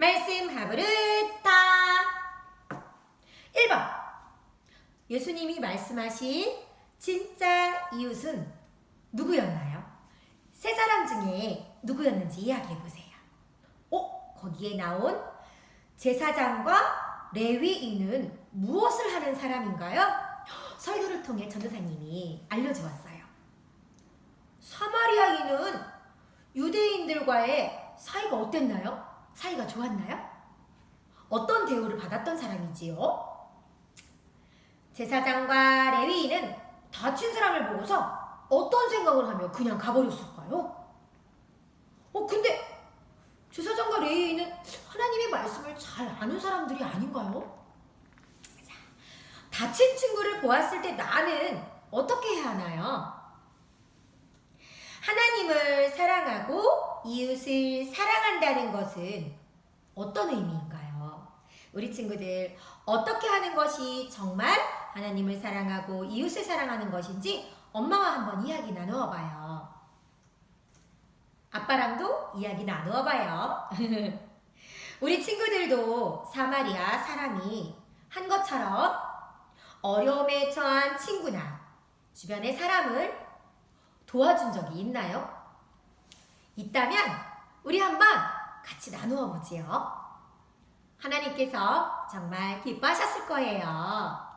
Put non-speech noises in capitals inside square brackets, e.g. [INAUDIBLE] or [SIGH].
말씀 하부르다 1번 예수님이 말씀하신 진짜 이웃은 누구였나요? 세 사람 중에 누구였는지 이야기해 보세요. 어? 거기에 나온 제사장과 레위인은 무엇을 하는 사람인가요? 설교를 통해 전도사님이 알려주었어요. 사마리아인은 유대인들과의 사이가 어땠나요? 사이가 좋았나요? 어떤 대우를 받았던 사람이지요? 제사장과 레위인은 다친 사람을 보고서 어떤 생각을 하며 그냥 가버렸을까요? 어, 근데 제사장과 레위인은 하나님의 말씀을 잘 아는 사람들이 아닌가요? 자, 다친 친구를 보았을 때 나는 어떻게 해야 하나요? 하나님을 사랑하고 이웃을 사랑한다는 것은 어떤 의미인가요? 우리 친구들 어떻게 하는 것이 정말 하나님을 사랑하고 이웃을 사랑하는 것인지 엄마와 한번 이야기 나누어 봐요. 아빠랑도 이야기 나누어 봐요. [LAUGHS] 우리 친구들도 사마리아 사람이 한 것처럼 어려움에 처한 친구나 주변의 사람을 도와준 적이 있나요? 있다면 우리 한번 같이 나누어 보지요. 하나님께서 정말 기뻐하셨을 거예요.